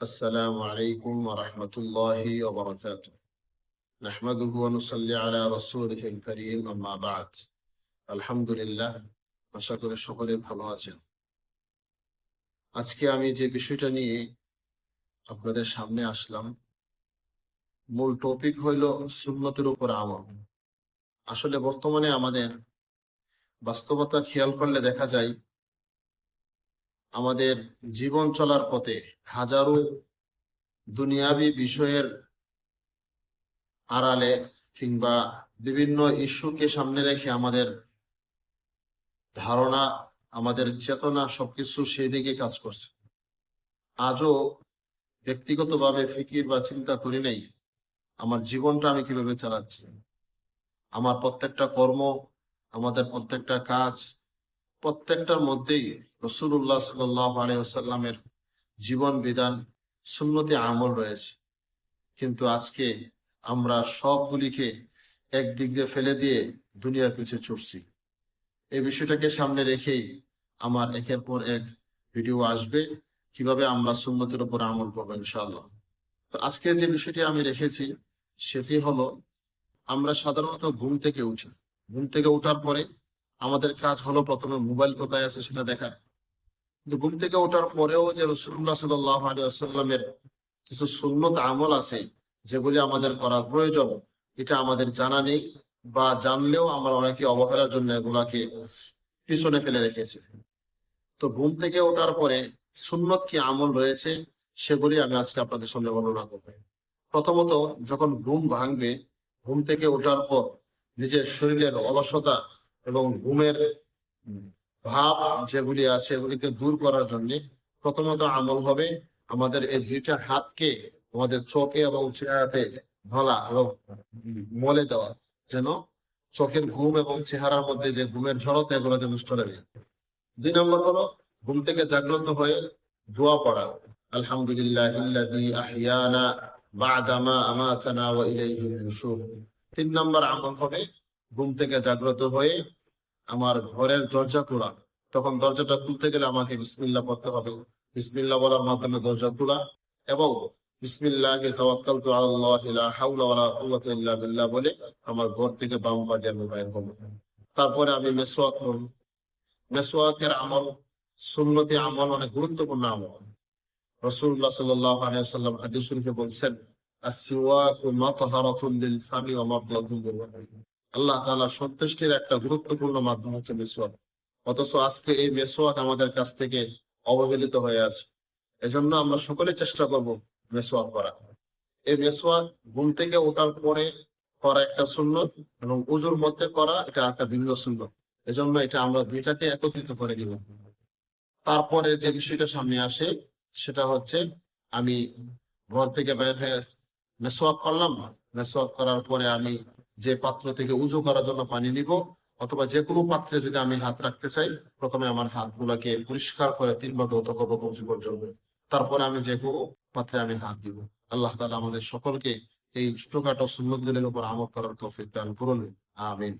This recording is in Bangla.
السلام عليكم ورحمة الله وبركاته نحمده ونصلي على رسوله الكريم أما بعد الحمد لله আশা করি সকলে ভালো আছেন আজকে আমি যে বিষয়টা নিয়ে আপনাদের সামনে আসলাম মূল টপিক হইল সুন্নতের উপর আমল আসলে বর্তমানে আমাদের বাস্তবতা খেয়াল করলে দেখা যায় আমাদের জীবন চলার পথে হাজারো দুনিয়াবি বিষয়ের আড়ালে কিংবা বিভিন্ন ইস্যুকে সামনে রেখে আমাদের ধারণা, আমাদের চেতনা সবকিছু সেই দিকে কাজ করছে। আজও ব্যক্তিগতভাবে ফিকির বা চিন্তা করি নাই, আমার জীবনটা আমি কীভাবে চালাচ্ছি। আমার প্রত্যেকটা কর্ম, আমাদের প্রত্যেকটা কাজ প্রত্যেকটার মধ্যেই রসুল্লাহ সাল্লাহ জীবন বিধান, সুন্নতি আমল রয়েছে। কিন্তু আজকে আমরা সবগুলিকে একদিক দিয়ে ফেলে দিয়ে দুনিয়ার পিছিয়ে ছুটছি। এই বিষয়টাকে সামনে রেখেই আমার একের পর এক ভিডিও আসবে, কীভাবে আমরা সুন্নতির উপর আমল করব ইনশাআল্লাহ। তো আজকে যে বিষয়টি আমি রেখেছি, সেটি হলো, আমরা সাধারণত ঘুম থেকে উঠি। ঘুম থেকে ওঠার পরে আমাদের কাজ হলো প্রথমে মোবাইল কোথায় আছে সেটা দেখা কিন্তু ঘুম থেকে ওঠার পরেও যে রসুল্লাহ সাল্লাহ আলিয়াল্লামের কিছু সুন্নত আমল আছে, যেগুলি আমাদের করার প্রয়োজন, এটা আমাদের জানা নেই বা জানলেও আমরা অনেকে অবহেলার জন্য এগুলাকে পিছনে ফেলে রেখেছি। তো ঘুম থেকে ওঠার পরে সুন্নত কি আমল রয়েছে সেগুলি আমি আজকে আপনাদের সামনে বর্ণনা করব। প্রথমত, যখন ঘুম ভাঙবে, ঘুম থেকে ওঠার পর নিজের শরীরের অলসতা এবং ঘুমের ভাব যেগুলি আছে এগুলিকে দূর করার জন্য প্রথমত আমল হবে আমাদের এই দুইটা হাতকে আমাদের চোখে এবং চেহারাতে ধলা এবং মলে দেওয়া, যেন চোখের ঘুম এবং চেহারার মধ্যে যে ঘুমের ঝড়তে এগুলো যেন চলে যায়। দুই নম্বর হলো ঘুম থেকে জাগ্রত হয়ে দোয়া পড়া। আলহামদুলিল্লাহ তিন নম্বর আমল হবে ঘুম থেকে জাগ্রত হয়ে আমার ঘরের দরজা খোলা। তখন দরজাটা খুলতে গেলে আমাকে বিসমিল্লাহ পড়তে হবে। বিসমিল্লাহ বলার মাধ্যমে দরজা খোলা এবং বিসমিল্লাহ ওয়ালা কুওয়াতা ইল্লা বিল্লাহ বলে আমার ঘর থেকে বাম পা দিয়ে তারপরে আমি মেসওয়াক করব। মেসওয়াকের আমল সুন্নতি আমল অনেক গুরুত্বপূর্ণ আমল। রাসূলুল্লাহ সাল্লাল্লাহু আলাইহি ওয়াসাল্লাম মাতহারাতুন লিল ফামি ওয়া লিল আল্লাহ তাআলার সন্তুষ্টির একটা গুরুত্বপূর্ণ মাধ্যম হচ্ছে মেসওয়াক অথচ আজকে এই মেসওয়াক আমাদের কাছ থেকে অবহেলিত হয়ে আছে। এজন্য আমরা সকলে চেষ্টা করব মেসওয়াক করা। এই মেসওয়াক ঘুম থেকে ওঠার পরে করা একটা সুন্নত এবং উজুর মধ্যে করা এটা একটা ভিন্ন সুন্নত। এজন্য এটা আমরা দুইটাকে একত্রিত করে দিব তারপরে যে বিষয়টা সামনে আসে, সেটা হচ্ছে আমি ঘর থেকে বের হয়ে মেসওয়াক করলাম। মেসোয়াক করার পরে আমি যে পাত্র থেকে উজু করার জন্য পানি নিব, অথবা যে কোনো পাত্রে যদি আমি হাত রাখতে চাই, প্রথমে আমার হাতগুলাকে পরিষ্কার করে তিনবার ধৌত করব উজু পর্যন্ত। তারপরে আমি যে কোনো পাত্রে আমি হাত দিব। আল্লাহ তালা আমাদের সকলকে এই ছোটখাটো সুন্নতগুলির উপর আমল করার তৌফিক দান করুন। আমিন।